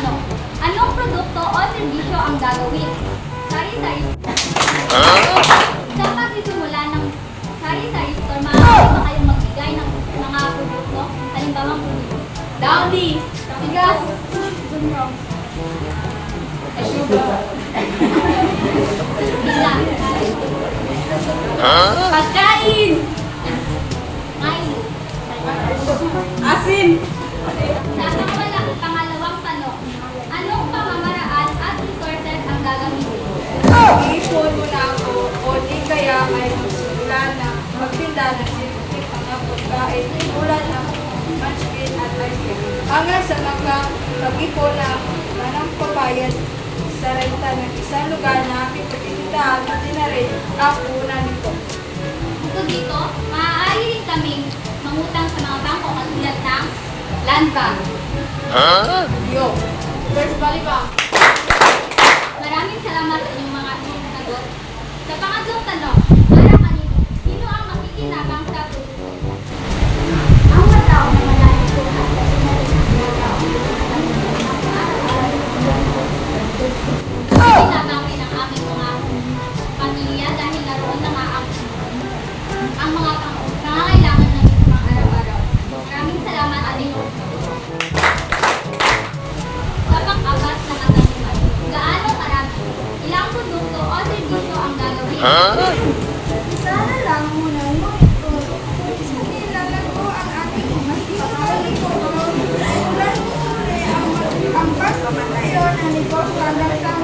tanong. Anong produkto o serbisyo ang gagawin? Sari-sari. Sa pagsisimula ng sari-sari store, maaari ba kayong magbigay ng mga produkto? Halimbawa, produkto. Downy! Bigas! Pizza. Pagkain! Ngayon. Asin! Ay magsimula na magtinda ng simple mga pagkain tulad ng munchkin at ice cream. Hanggang sa nakapag-ipon na manang pabayad sa renta ng isang lugar na aking pagtitindahan at na rin ang una nito. Bukod dito, maaari rin kaming mangutang sa mga bangko katulad ng Land Bank. Yo! First Valley Bank. Kinabang rin ang aming mga pamilya dahil naroon na nga ang, ang mga pang- pangangailangan ng mga araw-araw. Maraming salamat at inyong sa pang-apat na gaano karami, ilang produkto o ang gagawin? Sana lang muna ito. Sinilala ko ang aking masipagkali ko. Ang ang sa